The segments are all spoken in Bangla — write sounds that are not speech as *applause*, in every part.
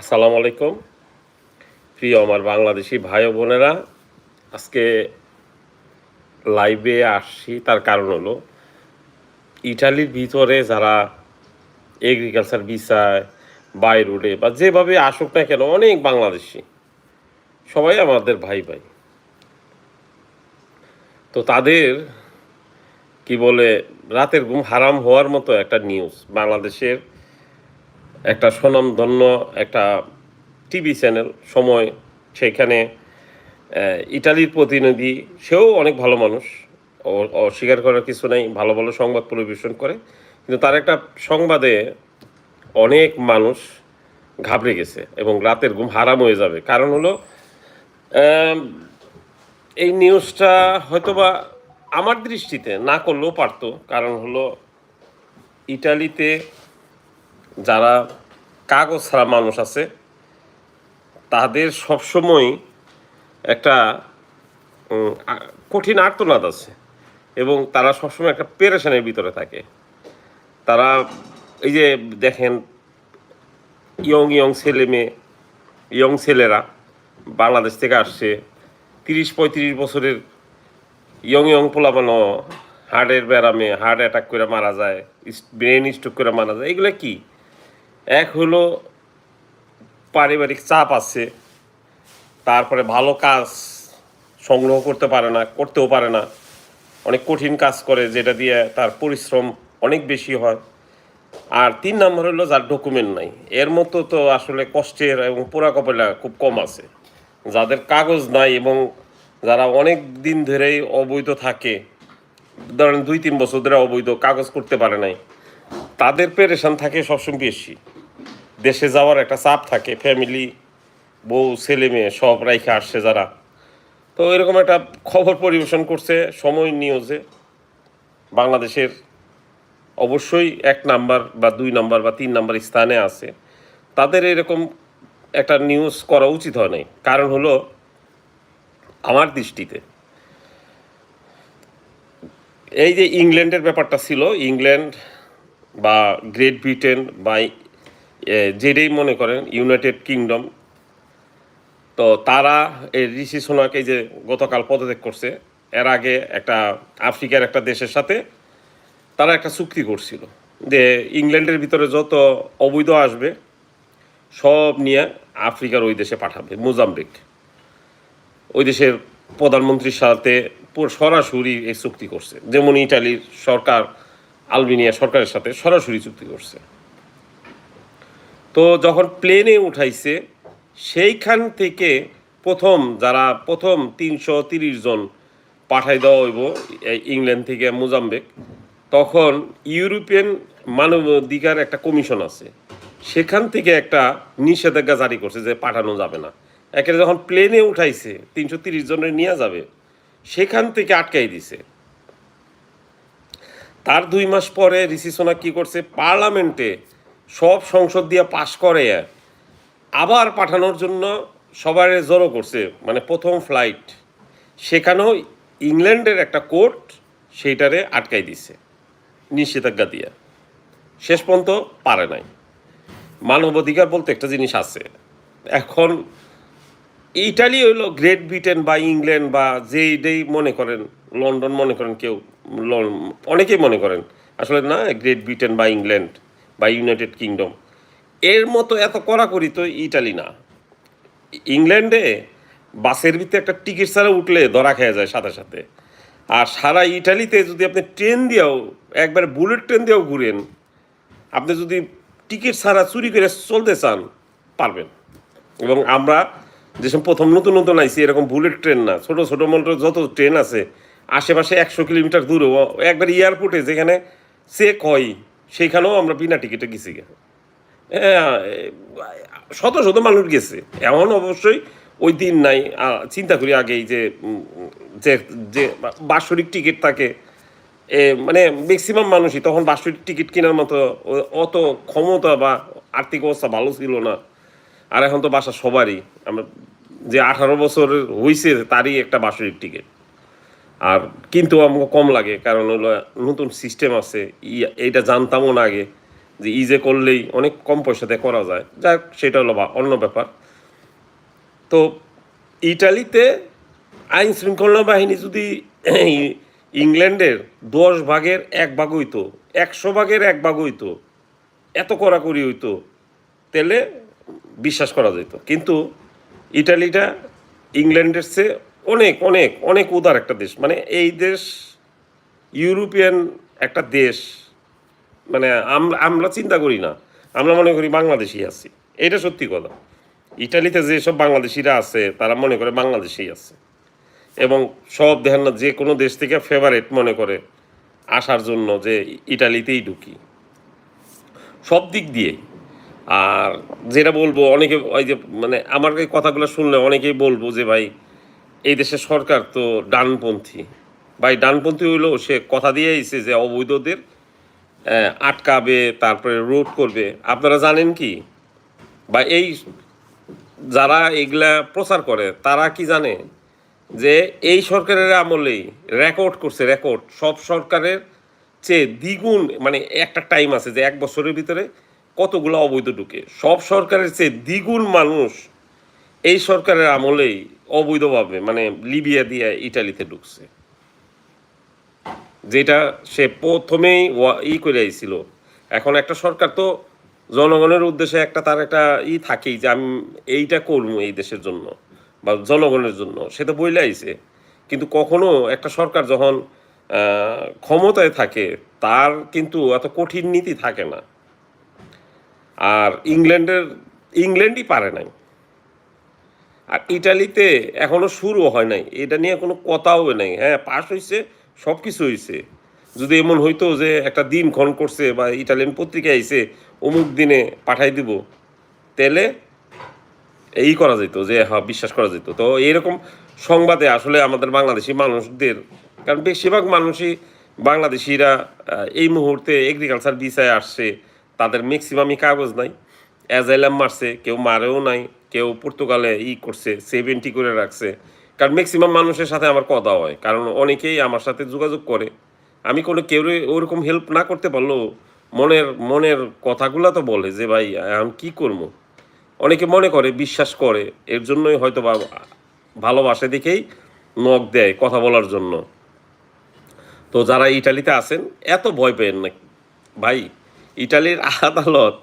আসসালামু আলাইকুম। প্রিয় আমার বাংলাদেশি ভাই বোনেরা, আজকে লাইভে আসছি, তার কারণ হলো ইটালির ভিতরে যারা এগ্রিকালচার ভিসায় বাই রোডে বা যেভাবে আসুক না কেন, অনেক বাংলাদেশি, সবাই আমাদের ভাই ভাই। তো তাদের কি বলে, রাতের ঘুম হারাম হওয়ার মতো একটা নিউজ বাংলাদেশের একটা স্বনামধন্য একটা টিভি চ্যানেল সময়, সেখানে ইটালির প্রতিনিধি, সেও অনেক ভালো মানুষ। অস্বীকার করার কিছু নেই, ভালো ভালো সংবাদ পরিবেশন করে। কিন্তু তার একটা সংবাদে অনেক মানুষ ঘাবড়ে গেছে এবং রাতের ঘুম হারাম হয়ে যাবে। কারণ হলো এই নিউজটা হয়তোবা আমার দৃষ্টিতে না করলেও পারতো। কারণ হলো, ইটালিতে যারা কাগজ ছাড়া মানুষ আছে, তাদের সবসময় একটা কঠিন আর্তনাদ আছে এবং তারা সবসময় একটা পেরেশানের ভিতরে থাকে। তারা, এই যে দেখেন, ইয়ং ইয়ং ছেলে মেয়ে, ইয়ং ছেলেরা বাংলাদেশ থেকে আসছে, তিরিশ পঁয়ত্রিশ বছরের ইয়ং ইয়ং পোলাপানো হার্টের ব্যারামে হার্ট অ্যাটাক করে মারা যায় ব্রেন স্ট্রোক করে মারা যায়, এগুলো কি? এক হলো পারিবারিক চাপ আছে, তারপরে ভালো কাজ সংগ্রহ করতে পারে না, করতেও পারে না। অনেক কঠিন কাজ করে, যেটা দিয়ে তার পরিশ্রম অনেক বেশি হয়। আর তিন নম্বর হলো যার ডকুমেন্ট নাই। এর মতো তো আসলে কষ্টের এবং পোড়া কপালা খুব কম আছে। যাদের কাগজ নাই এবং যারা অনেক দিন ধরেই অবৈধ থাকে, ধরেন দুই, তিন বছর ধরে অবৈধ কাগজ করতে পারে নাই, তাদের পেরেশান থাকে সবসময় বেশি। দেশে যাওয়ার একটা চাপ থাকে ফ্যামিলি বউ, ছেলে মেয়ে সব রাইখে আসছে যারা। তো এরকম একটা খবর পরিবেশন করছে সময় নিউজে। বাংলাদেশের অবশ্যই এক নাম্বার বা দুই নাম্বার বা তিন নাম্বার স্থানে আছে। তাদের এরকম একটা নিউজ করা উচিত হয় নাই। কারণ হলো, আমার দৃষ্টিতে, এই যে ইংল্যান্ডের ব্যাপারটা ছিল, ইংল্যান্ড বা গ্রেট ব্রিটেন বা যেটাই মনে করেন ইউনাইটেড কিংডম তো তারা এই ঋষি সোনাকে যে গতকাল পদত্যাগ করছে, এর আগে একটা আফ্রিকার একটা দেশের সাথে তারা একটা চুক্তি করছিল যে ইংল্যান্ডের ভিতরে যত অবৈধ আসবে, সব নিয়ে আফ্রিকার ওই দেশে পাঠাবে, মোজাম্বিক। ওই দেশের প্রধানমন্ত্রীর সাথে সরাসরি এই চুক্তি করছে, যেমন ইটালির সরকার আলবেনিয়া সরকারের সাথে সরাসরি চুক্তি করছে। তো যখন প্লেনে উঠাইছে, সেইখান থেকে প্রথম যারা প্রথম তিনশো তিরিশ জন পাঠাই দেওয়া হইব ইংল্যান্ড থেকে মোজাম্বিক, তখন ইউরোপিয়ান মানবাধিকার একটা কমিশন আছে। সেখান থেকে একটা নিষেধাজ্ঞা জারি করছে যে পাঠানো যাবে না। একে যখন প্লেনে উঠাইছে, তিনশো তিরিশ জনের নিয়ে যাবে, সেখান থেকে আটকাই দিছে। তার দুই মাস পরে ঋষি সোনাক কি করছে? পার্লামেন্টে সব সংসদ দিয়ে পাশ করে, আবার পাঠানোর জন্য সবার জড়ো করছে মানে প্রথম ফ্লাইট সেখানেও ইংল্যান্ডের একটা কোর্ট সেইটারে আটকাই দিছে, নিষেধাজ্ঞা দিয়ে। শেষ পর্যন্ত পারে নাই। মানবাধিকার বলতে একটা জিনিস আছে। এখন ইটালি হইল গ্রেট ব্রিটেন বা ইংল্যান্ড বা যেইটাই মনে করেন, লন্ডন মনে করেন কেউ অনেকেই মনে করেন, আসলে না গ্রেট ব্রিটেন বা ইংল্যান্ড বা ইউনাইটেড কিংডম এর মতো এত কড়াকড়ি তো ইটালি না। ইংল্যান্ডে বাসের ভিতরে একটা টিকিট ছাড়া উঠলে ধরা খেয়ে যায় সাথে সাথে। আর সারা ইটালিতে যদি আপনি ট্রেন দিয়েও, একবার বুলেট ট্রেন দিয়েও ঘুরেন, আপনি যদি টিকিট ছাড়া চুরি করে চলতে চান, পারবেন। এবং আমরা যেসব প্রথম নতুন নতুন আইসি এরকম বুলেট ট্রেন না, ছোট ছোট মোটো যত ট্রেন আছে, আশেপাশে একশো কিলোমিটার দূরে একবার এয়ারপোর্টে যেখানে চেক হয় সেইখানেও আমরা বিনা টিকিটে গেছি। শত শত মানুষ গেছে। এমন অবশ্যই ওই দিন নাই। চিন্তা করি আগেই যে যে বাৎসরিক টিকিট থাকে মানে ম্যাক্সিমাম মানুষই তখন বাৎসরিক টিকিট কেনার মতো অত ক্ষমতা বা আর্থিক অবস্থা ভালো ছিল না। আর এখন তো বাসা সবারই। আমরা যে আঠারো বছর হয়েছে তারই একটা বাৎসরিক টিকিট। আর কিন্তু আমাকে কম লাগে, কারণ হলো নতুন সিস্টেম আছে, ই- এইটা জানতামও না আগে যে ইজে করলেই অনেক কম পয়সাতে করা যায়। যাক, সেটা হলো বা- অন্য ব্যাপার। তো ইটালিতে আইন শৃঙ্খলা বাহিনী যদি *coughs* ইংল্যান্ডের দশ ভাগের এক ভাগ হইতো, একশো ভাগের এক ভাগ হইতো, এত কড়াকড়ি হইতো, তাহলে বিশ্বাস করা যেত কিন্তু ইটালিটা ইংল্যান্ডের চেয়ে অনেক অনেক অনেক উদার একটা দেশ। মানে এই দেশ ইউরোপিয়ান একটা দেশ। মানে আমরা আমরা চিন্তা করি না। আমরা মনে করি বাংলাদেশি আছি। এটা সত্যি কথা। ইটালিতে যেসব বাংলাদেশিরা আছে, তারা মনে করে বাংলাদেশি আছে। এবং সব দেখেন না, যে কোনো দেশ থেকে ফেভারেট মনে করে আসার জন্য যে ইটালিতেই ঢুকি। সব দিক দিয়ে আর যেটা বলব, অনেকে ওই যে মানে আমার এই কথাগুলো শুনলে অনেকেই বলব যে, ভাই এই দেশের সরকার তো ডানপন্থী। ভাই, ডানপন্থী হইল সে কথা দিয়ে আইছে যে অবৈধদের আটকাবে, তারপরে রোড করবে। আপনারা জানেন কি? বা এই যারা এগুলা প্রচার করে, তারা কি জানে? যে এই সরকারের আমলেই রেকর্ড করছে, রেকর্ড। সব সরকারের চেয়ে দ্বিগুণ মানে একটা টাইম আছে যে এক বছরের ভিতরে কতগুলো অবৈধ ঢুকে। সব সরকারের চেয়ে দ্বিগুণ মানুষ এই সরকারের আমলেই অবৈধভাবে মানে লিবিয়া দিয়ে ইটালিতে ঢুকছে। যেটা সে প্রথমেই ই করে আইছিল। এখন একটা সরকার তো জনগণের উদ্দেশ্যে একটা তার একটা ই থাকেই যে আমি এইটা করব এই দেশের জন্য বা জনগণের জন্য। সে তো বইলে আইছে। কিন্তু কখনো একটা সরকার যখন ক্ষমতায় থাকে, তার কিন্তু এত কঠিন নীতি থাকে না। আর ইংল্যান্ডের, ইংল্যান্ডই পারে নাই। আর ইটালিতে এখনও শুরু হয় নাই। এটা নিয়ে কোনো কথাও নাই। হ্যাঁ পাস হয়েছে সব কিছু হয়েছে যদি এমন হইতো যে একটা দিন ক্ষণ করছে বা ইটালিয়ান পত্রিকা আইছে, অমুক দিনে পাঠাই দিব, তেলে এই করা যেত যে হ্যাঁ বিশ্বাস করা যেত তো এইরকম সংবাদে আসলে আমাদের বাংলাদেশি মানুষদের, কারণ বেশিরভাগ মানুষই বাংলাদেশিরা এই মুহূর্তে এগ্রিকালচার ভিসায় আসছে, তাদের ম্যাক্সিমামই কাগজ নাই। অ্যাজাইলাম মারছে, কেউ মারেও নাই। কেউ পর্তুগালে ই করছে সেভেন্টি করে রাখছে। কারণ ম্যাক্সিমাম মানুষের সাথে আমার কথা হয়। কারণ অনেকেই আমার সাথে যোগাযোগ করে। আমি কোনো কেউ ওরকম হেল্প না করতে পারলেও মনের মনের কথাগুলো তো বলে যে, ভাই, আমি কি করব? অনেকে মনে করে, বিশ্বাস করে। এর জন্যই হয়তো বা ভালোবাসে দেখেই নখ দেয় কথা বলার জন্য। তো যারা ইটালিতে আছেন, এত ভয় পেন না। ভাই, ইটালির আদালত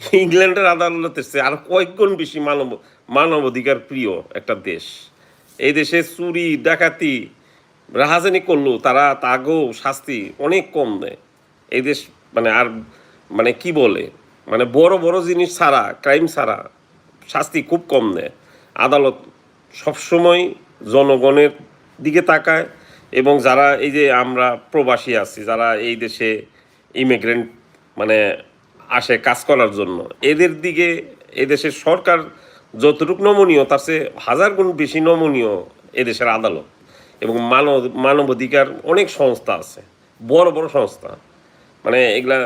ইংল্যান্ডের আদালতের চেয়ে আর কয়েকগুণ বেশি মানব মানবাধিকার প্রিয় একটা দেশ। এই দেশে চুরি, ডাকাতি রাহাজানি করল তারা তাগো শাস্তি অনেক কম দেয়। এই দেশ মানে আর মানে কি বলে? মানে বড় বড় জিনিস ছাড়া, ক্রাইম ছাড়া শাস্তি খুব কম দেয়। আদালত সবসময় জনগণের দিকে তাকায় এবং যারা এই যে আমরা প্রবাসী আছি, যারা এই দেশে ইমিগ্রেন্ট মানে আসে কাজ করার জন্য। এদের দিকে এদেশের সরকার যতটুকু নমনীয়, তার চেয়ে হাজার গুণ বেশি নমনীয় এদেশের আদালত। এবং মানব, মানবাধিকার অনেক সংস্থা আছে, বড় বড় সংস্থা। মানে এগুলা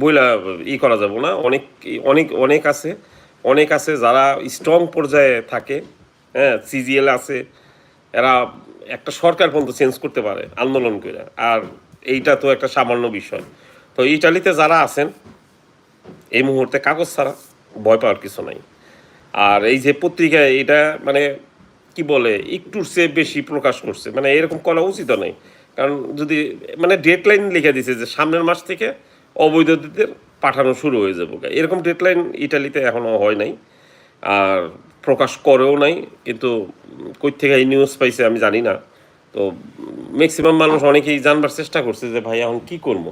বইলা ই করা যাবে না, অনেক অনেক অনেক আছে। অনেক আছে যারা স্ট্রং পর্যায়ে থাকে হ্যাঁ সিজিএল আছে। এরা একটা সরকার পর্যন্ত চেঞ্জ করতে পারে আন্দোলন করে। আর এইটা তো একটা সামান্য বিষয়। তো ইটালিতে যারা আছেন এই মুহূর্তে কাগজ ছাড়া ভয় পাওয়ার কিছু নাই। আর এই যে পত্রিকায় এটা মানে কি বলে, একটুর চেয়ে বেশি প্রকাশ করছে। মানে এরকম করা উচিত নয় কারণ যদি মানে ডেডলাইন লিখে দিছে যে সামনের মাস থেকে অবৈধদের পাঠানো শুরু হয়ে যাব। এরকম ডেডলাইন ইটালিতে এখনও হয় নাই। আর প্রকাশ করেও নাই। কিন্তু কই থেকে এই নিউজ পাইছে আমি জানি না। তো ম্যাক্সিমাম মানুষ অনেকেই জানবার চেষ্টা করছে যে ভাই এখন কি করব?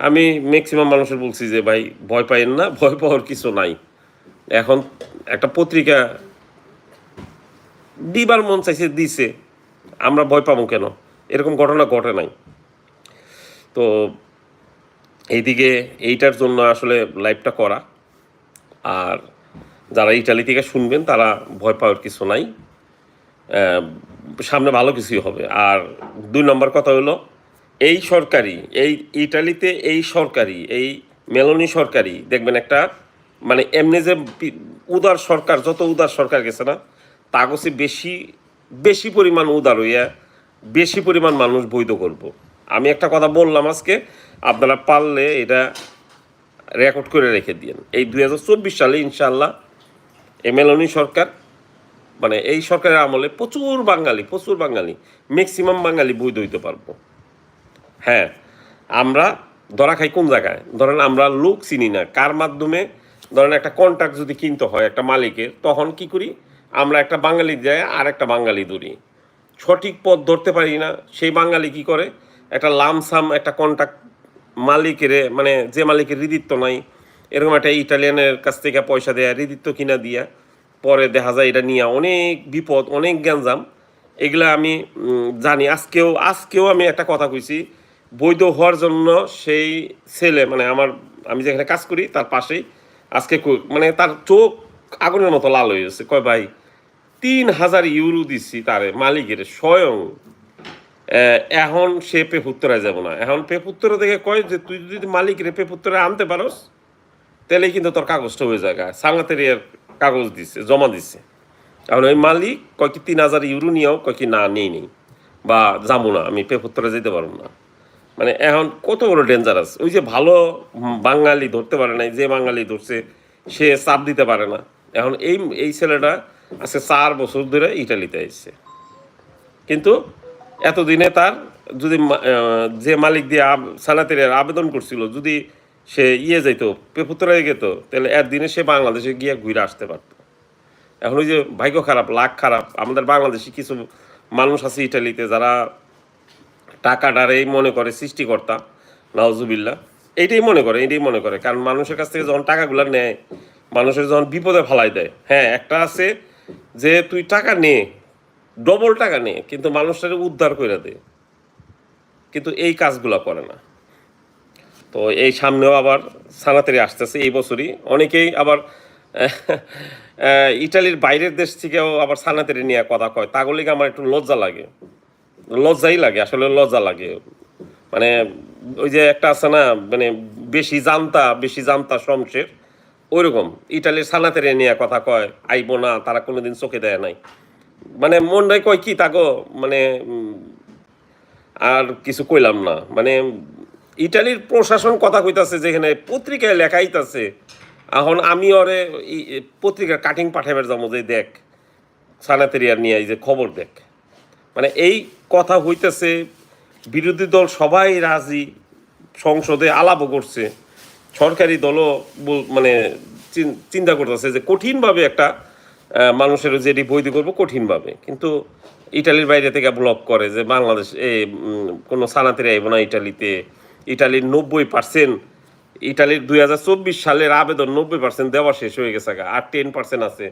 আমি ম্যাক্সিমাম মানুষের বলছি যে, ভাই, ভয় পাইয়েন না, ভয় পাওয়ার কিছু নাই। এখন একটা পত্রিকা দিবার মন চাইছে, দিছে। আমরা ভয় পাবো কেন? এরকম ঘটনা ঘটে নাই। তো এইদিকে এইটার জন্য আসলে লাইভটা করা। আর যারা ইটালি থেকে শুনবেন, তারা ভয় পাওয়ার কিছু নাই। সামনে ভালো কিছুই হবে। আর দুই নম্বর কথা হলো এই সরকারি এই ইটালিতে এই সরকারি এই মেলোনি সরকারি দেখবেন একটা মানে এমনি যে উদার সরকার, যত উদার সরকার গেছে না, তা গেছে বেশি বেশি পরিমাণ উদার হইয়া বেশি পরিমাণ মানুষ বৈধ করব। আমি একটা কথা বললাম আজকে, আপনারা পারলে এটা রেকর্ড করে রেখে দিয়েন এই দু হাজার চব্বিশ সালে ইনশাল্লাহ এই মেলনী সরকার মানে এই সরকারের আমলে প্রচুর বাঙালি প্রচুর বাঙালি ম্যাক্সিমাম বাঙালি বৈধ হইতে পারব হ্যাঁ আমরা, ধরা খাই কোন জায়গায়? ধরেন আমরা লোক চিনি না, কার মাধ্যমে? ধরেন একটা কন্ট্রাক্ট যদি কিনতে হয় একটা মালিকের, তখন কি করি? আমরা একটা বাঙালি যায় আর একটা বাঙালি ধরি। সঠিক পথ ধরতে পারি না, সেই বাঙালি কি করে? একটা লামসাম একটা কন্ট্রাক্ট মালিকের মানে যে মালিকের হৃদিত্ব নাই, এরকম একটা ইটালিয়ানের কাছ থেকে পয়সা দেয়া হৃদিত্ব কিনা দিয়া, পরে দেখা যায় এটা নিয়ে অনেক বিপদ, অনেক গ্যাঞ্জাম। এগুলা আমি জানি। আজকেও আজকেও আমি একটা কথা কইছি বৈধ হওয়ার জন্য সেই ছেলে মানে আমার, আমি যেখানে কাজ করি, তার পাশেই আজকে মানে তার চোখ আগুনের মতো লাল হয়ে গেছে। কয় ভাই, তিন হাজার ইউরো দিছি তারে মালিকের স্বয়ং। এখন সে পেপুত্তরায় যাব না। এখন পেপুত্তরা দেখে কয় যে, তুই যদি মালিকের পেপুত্তরায় আনতে পারস তাহলে কিন্তু তোর কাগজটা হয়ে যায় সাংঘাতের কাগজ দিছে, জমা দিছে। এখন ওই মালিক কয় কি, তিন হাজার ইউরো নিয়েও কয় কি, না, নেই নেই বা যাব না, আমি পেপুত্তরে যেতে পারব না। মানে এখন কত বড় ডেঞ্জারাস ওই যে ভালো বাঙালি ধরতে পারে নাই যে বাঙালি ধরছে সে চাপ দিতে পারে না। এখন এই এই ছেলেটা আজকে চার বছর ধরে ইটালিতে এসছে। কিন্তু এতদিনে তার যদি যে মালিক দিয়ে সানাতের আবেদন করছিল যদি সে ইয়ে যাইতো পেপুতরায় যেত তাহলে একদিনে সে বাংলাদেশে গিয়ে ঘুরে আসতে পারতো। এখন ওই যে ভাগ্য খারাপ লাখ খারাপ। আমাদের বাংলাদেশে কিছু মানুষ আছে ইটালিতে যারা টাকাটারেই মনে করে সৃষ্টিকর্তা নাওজুবিল্লা এইটাই মনে করে এটাই মনে করে। কারণ মানুষের কাছ থেকে যখন টাকাগুলো নেয়, মানুষের যখন বিপদে ফালাই দেয় হ্যাঁ একটা আছে যে তুই টাকা নে, ডবল টাকা নে, কিন্তু মানুষটাকে উদ্ধার করে দে। কিন্তু এই কাজগুলো করে না। তো এই সামনেও আবার সানাতারি আসতেছে, এই বছরই। অনেকেই আবার ইটালির বাইরের দেশ থেকেও আবার সানাতারি নিয়ে কথা কয়। তাগুলিকে আমার একটু লজ্জা লাগে। লজ্জাই লাগে, আসলে লজ্জা লাগে। মানে ওই যে একটা আছে না মানে বেশি জানতা বেশি জানতা শমশের, ওইরকম। ইটালির সানাতেরে নিয়ে কথা কয়, আইবো না, তারা কোনোদিন চোখে দেয় নাই। মানে মনটাই কয়, কি তাগো মানে আর কিছু কইলাম না। মানে ইটালির প্রশাসন কথা কইতাছে যেখানে পত্রিকায় লেখাইতাছে এখন আমি ওরে পত্রিকার কাটিং পাঠাবার যাব যে দেখ, সানাতেরিয়ার নিয়ে এই যে খবর দেখ। মানে এই কথা হইতেছে, বিরোধী দল সবাই রাজি, সংসদে আলাপও করছে। সরকারি দলও মানে চিন- চিন্তা করতেছে যে কঠিনভাবে একটা মানুষের যেটি বৈধ করব কঠিনভাবে। কিন্তু ইটালির বাইরে থেকে ব্লক করে যে বাংলাদেশ, এ কোনো সানাতেরি আইব না ইটালিতে। ইটালির নব্বই পার্সেন্ট, ইটালির দুই হাজার চব্বিশ সালের আবেদন নব্বই পার্সেন্ট দেওয়া শেষ হয়ে গেছে আর টেন পার্সেন্ট আছে।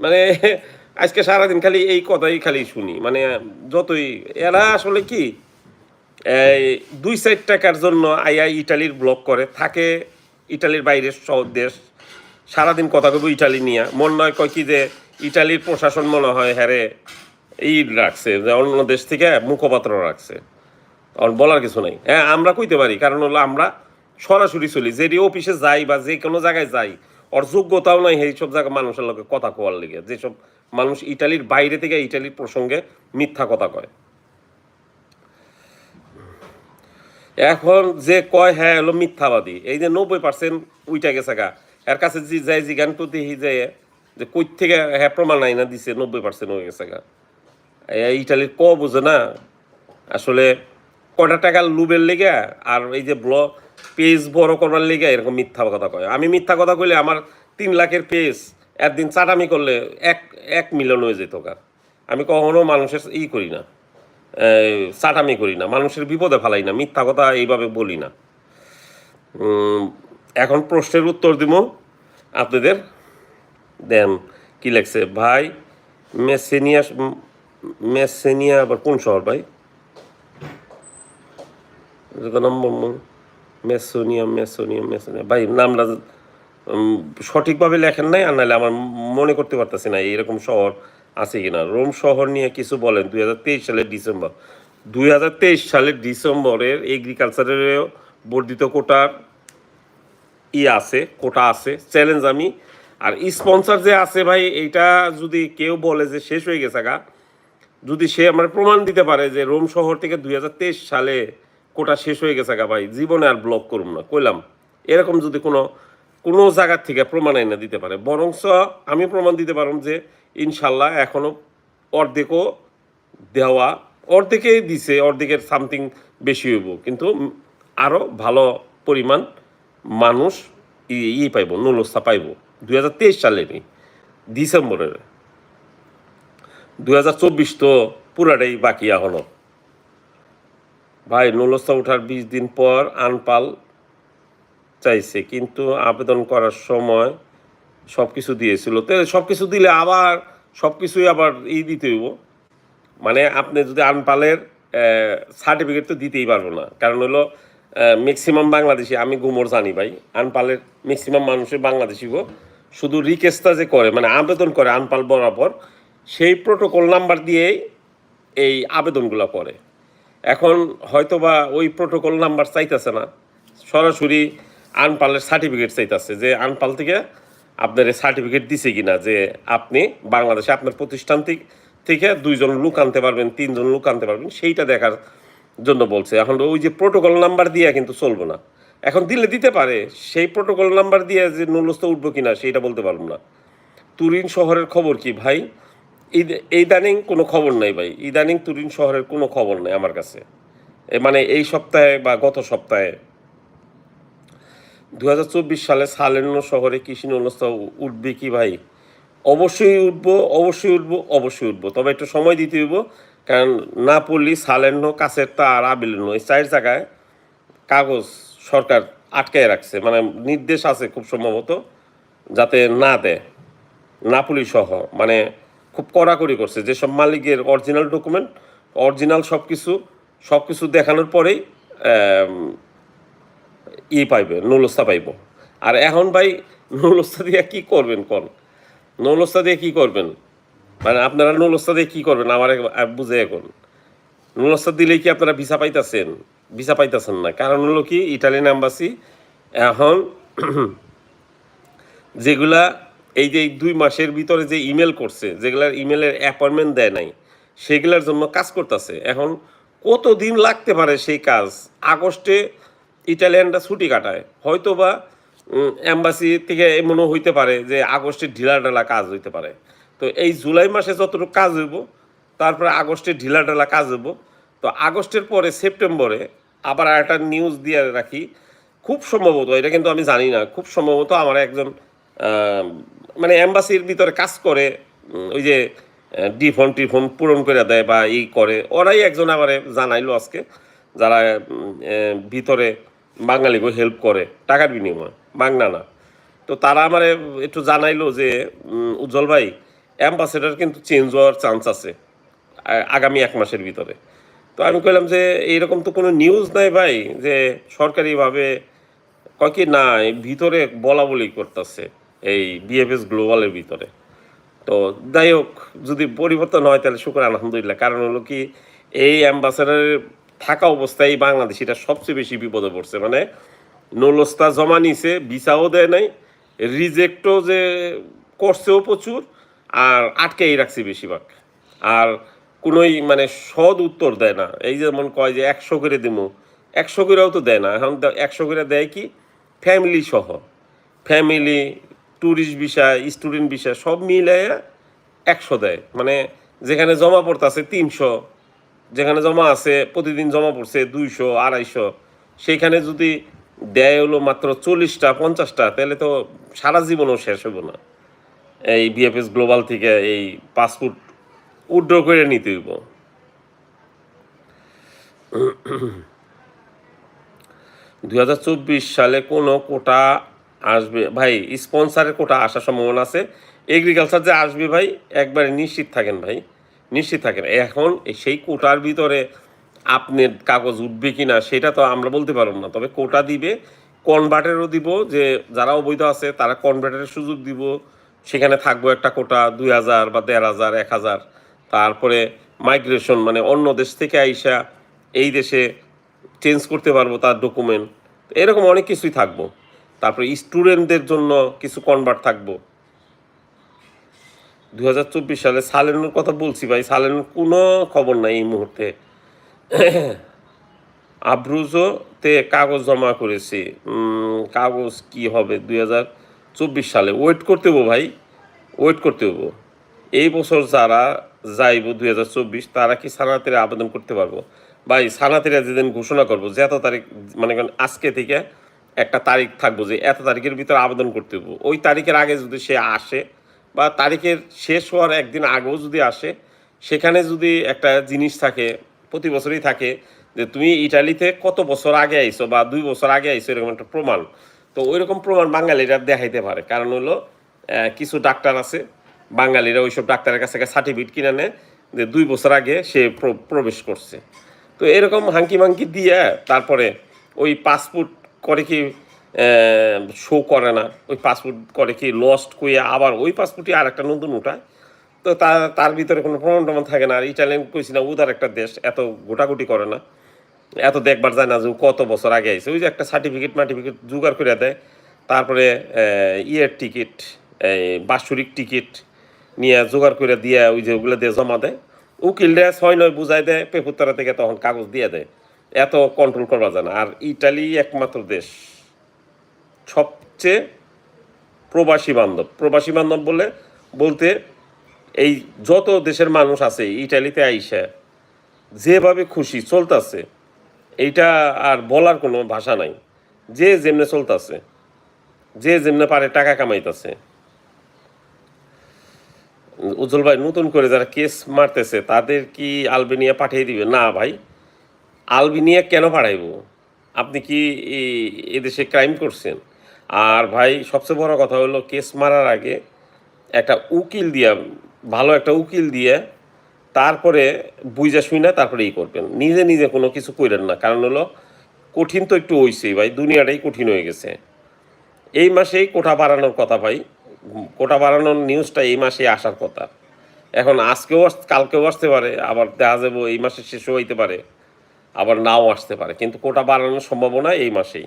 মানে আজকে সারাদিন খালি এই কথাই খালি শুনি। মানে যতই, এরা আসলে কি, এই দুই সাইড টাকার জন্য আইয়া ইটালির ব্লক করে, থাকে ইটালির বাইরের সব দেশ। সারাদিন কথা কব ইটালি নিয়ে। মন নয় কয় কি যে ইটালির প্রশাসন মনে হয় হ্যারে ই রাখছে, যে অন্য দেশ থেকে মুখপাত্র রাখছে। বলার কিছু নাই। হ্যাঁ আমরা কইতে পারি, কারণ হলো আমরা সরাসরি চলি, যেটি অফিসে যাই বা যে কোনো জায়গায় যাই, ওর যোগ্যতাও নাই এই সব জায়গায় মানুষের লোকে কথা কোয়ার লেগে, যেসব মানুষ ইটালির বাইরে থেকে ইটালির প্রসঙ্গে মিথ্যা কথা কয়। এখন যে কয় হ্যাঁ হলো মিথ্যাবাদী। এই যে নব্বই পার্সেন্ট উইটা গেছে গা। এর কাছে যে যাই জিগান তো দেখি যে যে কই থেকে হ্যাঁ প্রমাণ নাই না দিছে, নব্বই পার্সেন্ট হয়ে গেছে গা। ইটালির ক বোঝে না? আসলে কটা টাকার লুবের লেগে আর এই যে ব্লগ পেজ বড় করবার লেগে এরকম মিথ্যা কথা কয়। আমি মিথ্যা কথা কইলে আমার তিন লাখের পেজ একদিন চাটামি করলে এক এক মিলন হয়ে যেত গা। আমি কখনো মানুষের ই করি না চাটামি করি না, মানুষের বিপদে ফেলাই না, মিথ্যা কথা এইভাবে বলি না। এখন প্রশ্নের উত্তর দিব, আপনাদের দেন কি লাগছে ভাই, মেসেনিয়া মেসেনিয়া আবার কোন শহর ভাই? এটা নাম বলব মেসোনিয়া মেসোনিয়া মেসোনিয়া, ভাই, নামটা সঠিকভাবে লেখেন নাই, আর নাহলে আমার মনে করতে পারতেছি না এরকম শহর আছে কিনা। রোম শহর নিয়ে কিছু বলেন, দুই হাজার তেইশ সালের ডিসেম্বর। দুই হাজার তেইশ সালের ডিসেম্বরের এগ্রিকালচারের বর্ধিত কোটার ই আছে, কোটা আছে চ্যালেঞ্জ আমি। আর স্পন্সর যে আছে ভাই, এইটা যদি কেউ বলে যে শেষ হয়ে গেছে গা, যদি সে আমার প্রমাণ দিতে পারে যে রোম শহর থেকে দুই হাজার তেইশ সালে কোটা শেষ হয়ে গেছে গা ভাই, জীবনে আর ব্লক করুম না, কইলাম। এরকম যদি কোনো কোনো জায়গার থেকে প্রমাণ এনে দিতে পারে। বরঞ্চ আমি প্রমাণ দিতে পারব যে, ইনশাল্লাহ এখনও অর্ধেকও দেওয়া, অর্ধেকেই দিছে, অর্ধেকের সামথিং বেশি হইব। কিন্তু আরও ভালো পরিমাণ মানুষ ই- ই পাইব, নুলস্থা পাইব। দুই হাজার তেইশ সালেরই ডিসেম্বরের। দুই হাজার চব্বিশ তো পুরাটাই বাকি এখনও। ভাই, নুলস্থা ওঠার বিশ দিন পর আনপাল চাইছে, কিন্তু আবেদন করার সময় সব কিছু দিয়েছিল। তো সব কিছু দিলে আবার সব কিছুই আবার ই দিতে হইব। মানে আপনি যদি আনপালের সার্টিফিকেট তো দিতেই পারব না। কারণ হলো ম্যাক্সিমাম বাংলাদেশি, আমি গুমর জানি ভাই। আনপালের ম্যাক্সিমাম মানুষের বাংলাদেশি গো। শুধু রিকোয়েস্টটা যে করে মানে আবেদন করে আনপাল বরাবর, সেই প্রোটোকল নাম্বার দিয়েই এই আবেদনগুলো করে। এখন হয়তোবা ওই প্রোটোকল নাম্বার চাইতেছে না। সরাসরি আনপালের সার্টিফিকেট চাইতেছে যে আনপাল থেকে আপনার সার্টিফিকেট দিছে কিনা যে আপনি বাংলাদেশে আপনার প্রতিষ্ঠান থেকে- দুইজন লোক আনতে পারবেন, তিনজন লোক আনতে পারবেন, সেইটা দেখার জন্য বলছে। এখন ওই যে প্রোটোকল নাম্বার দিয়ে কিন্তু চলবে না। এখন দিলে দিতে পারে, সেই প্রোটোকল নাম্বার দিয়ে যে নুলস্থ উঠবো কিনা সেইটা বলতে পারব না। তুরিন শহরের খবর কি ভাই? ইদ- ইদানিং কোনো খবর নাই ভাই। ইদানিং তুরিন শহরের কোনো খবর নেই আমার কাছে। মানে এই সপ্তাহে বা গত সপ্তাহে দু হাজার চব্বিশ সালে সালেন্য শহরে কৃষি নলস্থা উঠবে কি ভাই? অবশ্যই উঠবো অবশ্যই উঠবো অবশ্যই উঠবো। তবে একটু সময় দিতে হইব, কারণ না পড়লি সালেন্য কাছের তা আর আবিলেন্য এই চার জায়গায় কাগজ সরকার আটকায় রাখছে মানে নির্দেশ আছে খুব সম্ভবত, যাতে না দেয়। নাপুলি সহ মানে খুব কড়াকড়ি করছে। যেসব মালিকের অরিজিনাল ডকুমেন্ট অরিজিনাল সব কিছু সব কিছু দেখানোর পরেই ই পাইবে, নৌলস্তা পাইব। আর এখন ভাই, নৌলস্তা দিয়ে কি করবেন কোন? নৌলস্তা দিয়ে কি করবেন? মানে আপনারা নৌলস্তা দিয়ে কি করবেন? আমার বুঝে এখন। নৌলস্তা দিলেই কি আপনারা ভিসা পাইতেছেন? ভিসা পাইতাছেন না। কারণ হলো কি, ইটালিয়ান অ্যাম্বাসি এখন *clears throat* যেগুলা এই যে দুই মাসের ভিতরে যে ইমেল করছে, যেগুলার ইমেলের অ্যাপয়েন্টমেন্ট দেয় নাই, সেগুলার জন্য কাজ করতেছে। এখন কত দিন লাগতে পারে সেই কাজ? আগস্টে ইটালিয়ানরা ছুটি কাটায়। হয়তো বা অ্যাম্বাসি থেকে এমনও হইতে পারে যে আগস্টে ঢিলা ঢালা কাজ হইতে পারে। তো এই জুলাই মাসে যতটুকু কাজ হইব, তারপরে আগস্টে ঢিলা ঢালা কাজ হইব। তো আগস্টের পরে সেপ্টেম্বরে আবার একটা নিউজ দিয়ে রাখি। খুব সম্ভবত, এটা কিন্তু আমি জানি না, খুব সম্ভবত আমার একজন মানে অ্যাম্বাসির ভিতরে কাজ করে ওই যে ডিফর্ম টিফর্ম পূরণ করে দেয় বা ই করে, ওরাই একজন আমার জানাইলো আজকে। যারা ভিতরে বাঙালিকে হেল্প করে, টাকার বিনিময়ে, বাংলা না। তো তারা আমার একটু জানাইলো যে উজ্জ্বল ভাই অ্যাম্বাসেডার কিন্তু চেঞ্জ হওয়ার চান্স আছে আগামী এক মাসের ভিতরে। তো আমি কইলাম যে, এইরকম তো কোনো নিউজ নাই ভাই, যে সরকারিভাবে কয় কি না ভিতরে বলা বলি করতেছে, এই বিএফএস গ্লোবালের ভিতরে। তো যাই হোক, যদি পরিবর্তন হয় তাহলে শুক্র আলহামদুলিল্লাহ, কারণ হলো কি, এই অ্যাম্বাসাডারের থাকা অবস্থায় এই বাংলাদেশিটা সবচেয়ে বেশি বিপদে পড়ছে। মানে নলস্তা জমা নিছে, ভিসাও দেয় নাই, রিজেক্টও যে করছেও প্রচুর, আর আটকেই রাখছে বেশিরভাগ। আর কোনোই মানে সদ উত্তর দেয় না। এই যেমন কয় যে একশো করে দিমু, একশো করেও তো দেয় না। এখন একশো করে দেয় কি? ফ্যামিলি সহ। ফ্যামিলি ট্যুরিস্ট বিষয় স্টুডেন্ট বিষয় সব মিলে একশো দেয়। মানে যেখানে জমা পড়তেছে তিনশো যেখানে জমা আছে, প্রতিদিন জমা পড়ছে দুইশো, আড়াইশো। সেইখানে যদি দেয় হলো মাত্র চল্লিশটা, পঞ্চাশটা, তাহলে তো সারা জীবনও শেষ হব না। এই বিএফএস গ্লোবাল থেকে এই পাসপোর্ট উড্র করে নিতে হইব। দুই সালে কোনো কোটা আসবে, ভাই স্পন্সারের কোটা আসার সম্ভাবনা আছে। এগ্রিকালচার যে আসবে ভাই, একবারে নিশ্চিত থাকেন ভাই। নিশ্চিত থাকেন এখন সেই কোটার ভিতরে আপনার কাগজ উঠবে কি না সেটা তো আমরা বলতে পারব না। তবে কোটা দিবে কনভার্টারও দিব যে যারা অবৈধ আছে তারা কনভার্টারের সুযোগ দিব। সেখানে থাকব একটা কোটা দুই হাজার বা দেড় হাজার, এক হাজার। তারপরে মাইগ্রেশন মানে অন্য দেশ থেকে আইসা এই দেশে চেঞ্জ করতে পারব তার ডকুমেন্ট এরকম অনেক কিছুই থাকব। তারপরে স্টুডেন্টদের জন্য কিছু কনভার্ট থাকব। দুই হাজার চব্বিশ সালে সালেনের কথা বলছি ভাই সালেনের কোনো খবর নাই এই মুহূর্তে। *clears throat* আব্রুজোতে কাগজ জমা করেছি। কাগজ কি হবে দুই হাজার চব্বিশ সালে? ওয়েট করতে হব ভাই ওয়েট করতে হব। এই বছর যারা যাইব দুই হাজার চব্বিশ, তারা কি সানাতের আবেদন করতে পারব? ভাই, সানাতেরা যেদিন ঘোষণা করব, যে এত তারিখ মানে আজকে থেকে একটা তারিখ থাকব যে এত তারিখের ভিতরে আবেদন করতে হব। ওই তারিখের আগে যদি সে আসে বা তারিখের শেষ হওয়ার একদিন আগেও যদি আসে, সেখানে যদি একটা জিনিস থাকে, প্রতি বছরই থাকে, যে তুমি ইটালিতে কত বছর আগে আইছো বা দুই বছর আগে আইছো, এরকম একটা প্রমাণ। তো ওই রকম প্রমাণ বাঙালিরা দেখাইতে পারে। কারণ হলো কিছু ডাক্তার আছে, বাঙালিরা ওইসব ডাক্তারের কাছ থেকে সার্টিফিকেট কিনে নেয়, যে দুই বছর আগে সে প্রবেশ করছে। তো এরকম হাঙ্কি মাঙ্কি দিয়ে তারপরে ওই পাসপোর্ট করে কি শো করে না। ওই পাসপোর্ট করে কি লস্ট কইয়া আবার ওই পাসপোর্টই আর একটা নতুন উঠায়। তো তার তার ভিতরে কোনো প্রমাণ টমাণ থাকে না। আর ইটালিয়ান কইছি না, উদার একটা দেশ, এত গোটাগুটি করে না। এত দেখবার যায় না যে কত বছর আগে আইছে। ওই যে একটা সার্টিফিকেট মার্টিফিকেট জোগাড় করে দেয়। তারপরে ইয়ের টিকিট বাৎসরিক টিকিট নিয়ে জোগাড় করে দিয়ে ওই যে ওগুলো দিয়ে জমা দেয়। উকিল দেয় ছয় নয় বুঝাই দেয় পেপুত্তরা থেকে তখন কাগজ দিয়ে দেয়। এত কন্ট্রোল করা যায় না। আর ইটালি একমাত্র দেশ। সবচেয়ে প্রবাসী বান্ধব। প্রবাসী বান্ধব বলে বলতে এই যত দেশের মানুষ আছে, ইটালিতে আইসা যেভাবে খুশি চলতেছে, এইটা আর বলার কোনো ভাষা নাই। যে যেমনে চলতেছে, যে যেমনে পারে টাকা কামাইতেছে। উজ্জ্বল ভাই, নতুন করে যারা কেস মারতেছে, তাদের কি আলবেনিয়া পাঠিয়ে দিবে? না ভাই। আলবেনিয়া কেন পাঠাইবো? আপনি কি এদেশে ক্রাইম করছেন? আর ভাই, সবচেয়ে বড় কথা হলো কেস মারার আগে একটা উকিল দিয়া, ভালো একটা উকিল দিয়ে তারপরে বুঝা শুই না তারপরে ই করবেন। নিজে নিজে কোনো কিছু করেন না। কারণ হলো কঠিন তো একটু হইছেই ভাই, দুনিয়াটাই কঠিন হয়ে গেছে। এই মাসেই কোটা বাড়ানোর কথা ভাই কোটা বাড়ানোর নিউজটা এই মাসেই আসার কথা। এখন আজকেও কালকেও আসতে পারে, আবার দেখা যাব এই মাসে শেষও হইতে পারে, আবার নাও আসতে পারে। কিন্তু কোটা বাড়ানোর সম্ভাবনা এই মাসেই।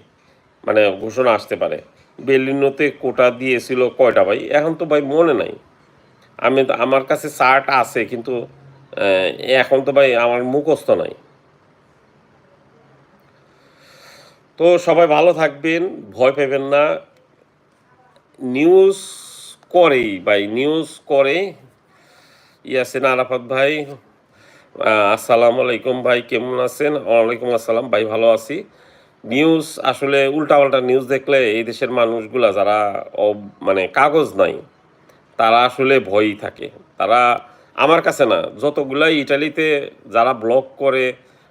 মানে ঘোষণা আসতে পারে। বেলিনোতে কোটা দিয়েছিল কয়টা ভাই? এখন তো ভাই মনে নাই। আমি তো, আমার কাছে চার্ট আছে, কিন্তু এখন তো ভাই আমার মুখস্থ নাই। তো সবাই ভালো থাকবেন, ভয় পেবেন না। নিউজ করেই ভাই, নিউজ করে। ইয়াসিন আরাফাত ভাই আসসালামু আলাইকুম ভাই, কেমন আছেন? ওয়ালাইকুম আসসালাম ভাই, ভালো আছি। নিউজ আসলে উল্টাপাল্টা নিউজ দেখলে এই দেশের মানুষগুলা যারা মানে কাগজ নাই, তারা আসলে ভয়ই থাকে। তারা আমার কাছে না, যতগুলাই ইটালিতে যারা ব্লগ করে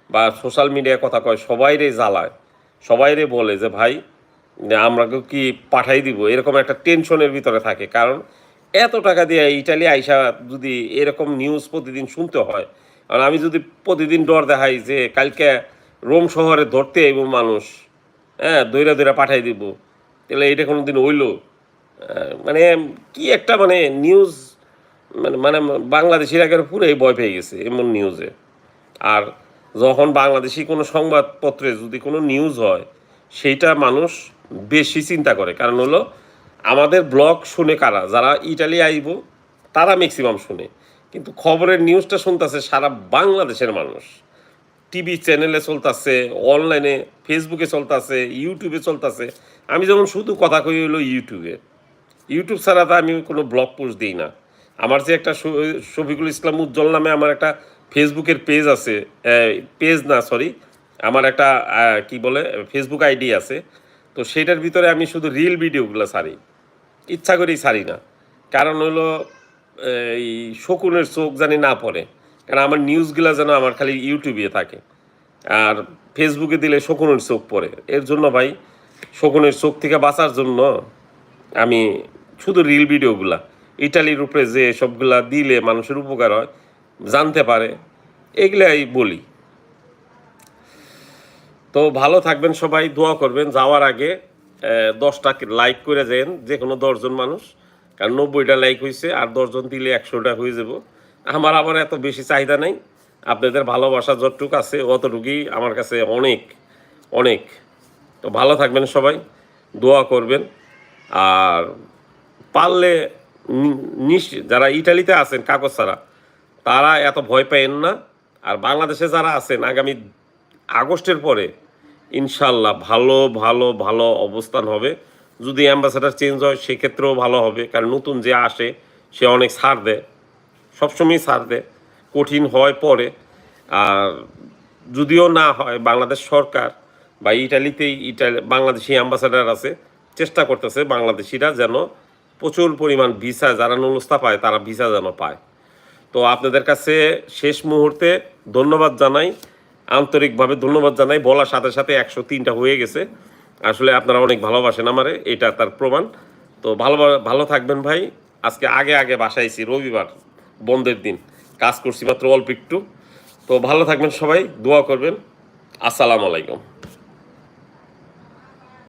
বা সোশ্যাল মিডিয়ায় কথা কয়, সবাইরে জ্বালায়। সবাইরে বলে যে, ভাই আমরাকে কি পাঠাই দিব? এরকম একটা টেনশনের ভিতরে থাকে। কারণ এত টাকা দিয়ে ইটালি আইসা যদি এরকম নিউজ প্রতিদিন শুনতে হয়, আর আমি যদি প্রতিদিন ডর দেখাই যে, কালকে রোম শহরে ধরতে আইব মানুষ। হ্যাঁ দৈরা দৈরা পাঠাই দিব। তাহলে এটা কোনো দিন হইল মানে কি একটা মানে নিউজ মানে মানে বাংলাদেশের আগের পুরোই ভয় পেয়ে গেছে এমন নিউজে আর যখন বাংলাদেশি কোনো সংবাদপত্রে যদি কোনো নিউজ হয়, সেইটা মানুষ বেশি চিন্তা করে। কারণ হলো, আমাদের ব্লগ শুনে কারা? যারা ইটালি আইব, তারা ম্যাক্সিমাম শুনে। কিন্তু খবরের নিউজটা শুনতেছে সারা বাংলাদেশের মানুষ। টিভি চ্যানেলে চলতেছে অনলাইনে ফেসবুকে চলতেছে ইউটিউবে চলতেছে। আমি যেমন শুধু কথা কই হলো ইউটিউবে ইউটিউব ছাড়া তো আমি কোনো ব্লগ পোস্ট দিই না। আমার যে একটা শফিকুল ইসলাম উজ্জ্বল নামে আমার একটা ফেসবুকের পেজ আছে পেজ না সরি আমার একটা কি বলে ফেসবুক আইডি আছে। তো সেটার ভিতরে আমি শুধু রিল ভিডিওগুলো সারি ইচ্ছা করেই সারি না। কারণ হলো, এই শকুনের চোখ জানি না পড়ে। কারণ আমার নিউজগুলো যেন আমার খালি ইউটিউবে থাকে। আর ফেসবুকে দিলে শকুনের চোখ পড়ে। এর জন্য ভাই, শকুনের চোখ থেকে বাঁচার জন্য আমি শুধু রিল ভিডিওগুলা ইটালির উপরে যে সবগুলা দিলে মানুষের উপকার হয়, জানতে পারে, এগুলাই বলি। তো ভালো থাকবেন সবাই, দোয়া করবেন। যাওয়ার আগে দশটা লাইক করে যেন যে কোনো দশজন মানুষ। কারণ নব্বইটা লাইক হয়েছে আর দশজন দিলে একশোটা হয়ে যাব। আমার আবার এত বেশি চাহিদা নেই। আপনাদের ভালোবাসা যতটুকু আছে, অতটুকুই আমার কাছে অনেক অনেক। তো ভালো থাকবেন সবাই, দোয়া করবেন। আর পারলে নি- নিশ্চিত যারা ইটালিতে আছেন কাগজ ছাড়া, তারা এত ভয় পাইন না। আর বাংলাদেশে যারা আছেন, আগামী আগস্টের পরে ইনশাল্লাহ ভালো ভালো ভালো অবস্থান হবে। যদি অ্যাম্বাসেডার চেঞ্জ হয়, সেক্ষেত্রেও ভালো হবে। কারণ নতুন যে আসে, সে অনেক ছাড় দেয়। সবসময় ছাড় দেয় কঠিন হয় পরে। আর যদিও না হয়, বাংলাদেশ সরকার বা ইটালিতেই ইটালি, বাংলাদেশি অ্যাম্বাসেডার আছে, চেষ্টা করতেছে বাংলাদেশিরা যেন প্রচুর পরিমাণ ভিসা, যারা নুলস্তা পায়, তারা ভিসা যেন পায়। তো আপনাদের কাছে শেষ মুহূর্তে ধন্যবাদ জানাই, আন্তরিকভাবে ধন্যবাদ জানাই। বলার সাথে সাথে একশো তিনটা হয়ে গেছে। আসলে আপনারা অনেক ভালোবাসেন আমারে, এটা তার প্রমাণ। তো ভালো ভালো থাকবেন ভাই। আজকে আগে আগে বাসাইছি রবিবার। বন্ধের দিন। কাজ করছি মাত্র অল্প একটু। তো ভালো থাকবেন সবাই, দোয়া করবেন। আসসালামু আলাইকুম।